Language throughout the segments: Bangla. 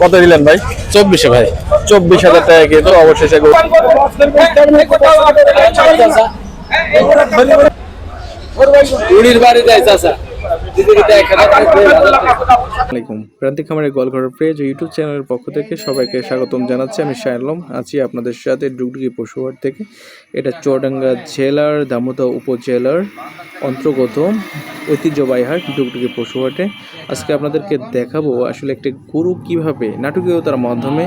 কত দিলেন ভাই চব্বিশে ভাই চব্বিশ হাজার টাকা কিন্তু অবশেষে। উড়ির বাড়ি যায় আসসালামাইকুম প্রান্তিক খামারের গোয়ালঘরের পেজ ও ইউটিউব চ্যানেলের পক্ষ থেকে সবাইকে স্বাগতম জানাচ্ছি। আমি শায়লম আছি আপনাদের সাথে ডুগডুগি পশুহাট থেকে। এটা চুয়াডাঙ্গা জেলার দামোদা উপজেলার অন্তর্গত ঐতিহ্যবাহী হাট ডুগডুগি পশুহাটে। আজকে আপনাদেরকে দেখাবো আসলে একটি গরু কীভাবে নাটকীয়তার মাধ্যমে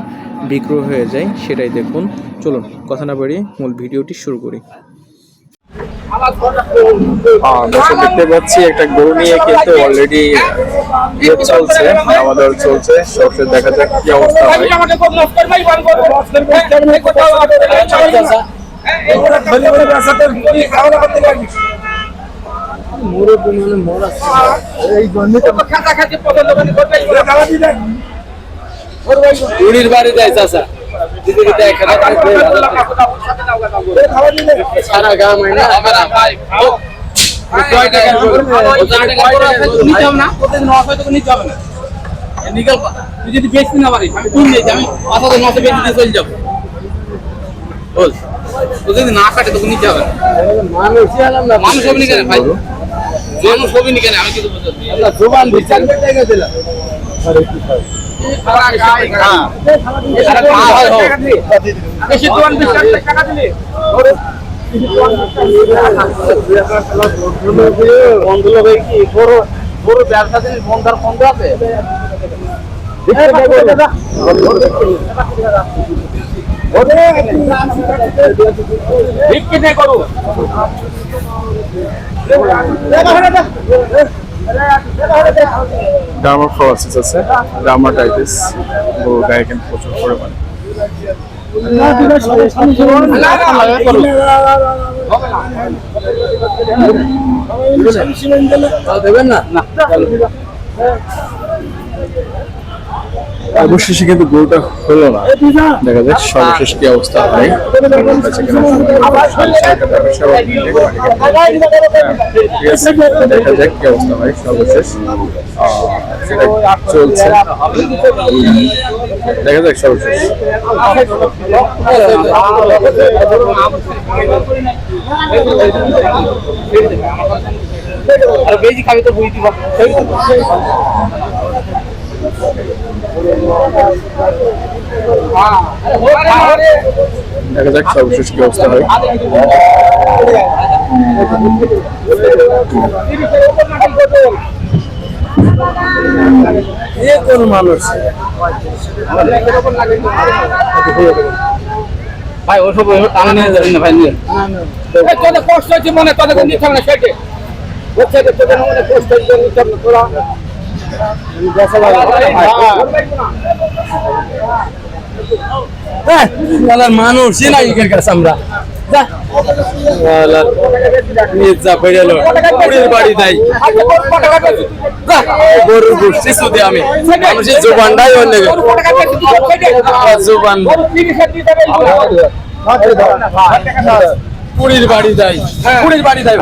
বিক্রয় হয়ে যায়, সেটাই দেখুন। চলুন, কথা না বাড়িয়ে মূল ভিডিওটি শুরু করি। দর্শক দেখতে পাচ্ছি একটা গরু নিয়ে কিন্তু অলরেডি ইয়ে চলছে আমাদের চলছে। সবশেষ দেখা যাক কি অবস্থা হয়। উড়ির বাড়ি যায় চাচা সারা গা মাইনা কয় টাকা নিতে হবে না। প্রতিদিন নশো টাকা নিতে হবে না। নিকাল তুই যদি বেশি না পারিস আমি কিনে আমি পাঁচ হাজার নশো বেশি দিয়ে চলে যাব। বল। তো যদি না কাটে তোকে নিতে হবে না। মানুষ হবে কেন ভাই? মানুষ হবে কেন? আমি কিন্তু জোবান বিচার বেশি বন্ধুলো ভাই কি বড় বড় ব্যবসা দিন বন্ধার বন্ধ আছে বিক্রি নেই করু ডার্মাফ্লোসিস আছে ডার্মাটাইটিস ডাইটিস গায়ে কিন্তু প্রচুর পরিমাণে দেবেন না। অবশেষে কিন্তু গরুটা হলো না। দেখা যাক সর্বশেষ কি অবস্থা হয়। দেখা যাক কি অবস্থা হয় সর্বশেষ। চলছে দেখা যাক সর্বশেষ। আর বেশি খাবি তো বুঝতে পারব দেখা যাক সর্বশেষ কি অবস্থা হয়। কোন মানুষ। ভাই ওসব টানা নিয়ে যাবেন না ভাই নিয়ে। তোদের কষ্ট হচ্ছে মনে তোদের নিতে হবে না সেটে। হচ্ছে মনে কষ্ট হচ্ছে নিতে হবে না তোরা। মানুষ না ইকের কাছে আমরা যা মির্জা ফেরালো পুরীর বাড়ি তাই যা গরুর গোষ্ঠী শুধু আমি মানুষের জোবানটাই অন্য জোবান পুরীর বাড়ি যাই। পুরীর বাড়ি যাই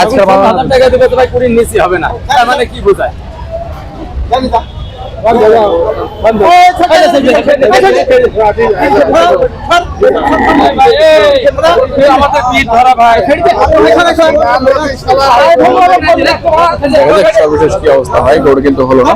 আজকে হাজার টাকা দিবে তো ভাই পুরীর নিচে হবে না। তার মানে কি বোঝায়? যাক সর্বশেষ কি অবস্থা হয় গরু কিন্তু হলো না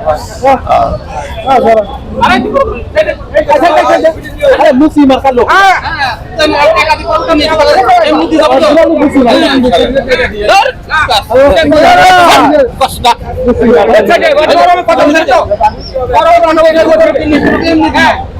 কথা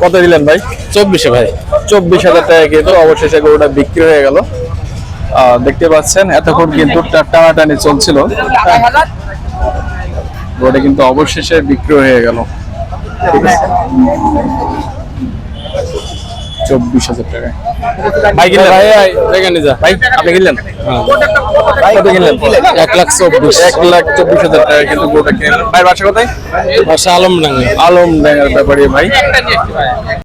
কত দিলেন ভাই? চব্বিশে ভাই। চব্বিশ হাজার টাকা কিন্তু অবশেষে গরুটা বিক্রি হয়ে গেল। আহ, দেখতে পাচ্ছেন এতক্ষণ কিন্তু টানাটানি চলছিল। গরুটা কিন্তু অবশেষে বিক্রি হয়ে গেল। ঠিক আছে চব্বিশ হাজার টাকা। ভাই কিনলেন? ভাই এখানে যা। ভাই আপনি কিনলেন? কত কিনলেন? এক লাখ চব্বিশ। এক লাখ চব্বিশ হাজার টাকা কিন্তু গোটা কিনলেন। ভাই বাসা কোথায়? বাসা আলম ডাঙ্গে আলম ব্যাপারে ভাই।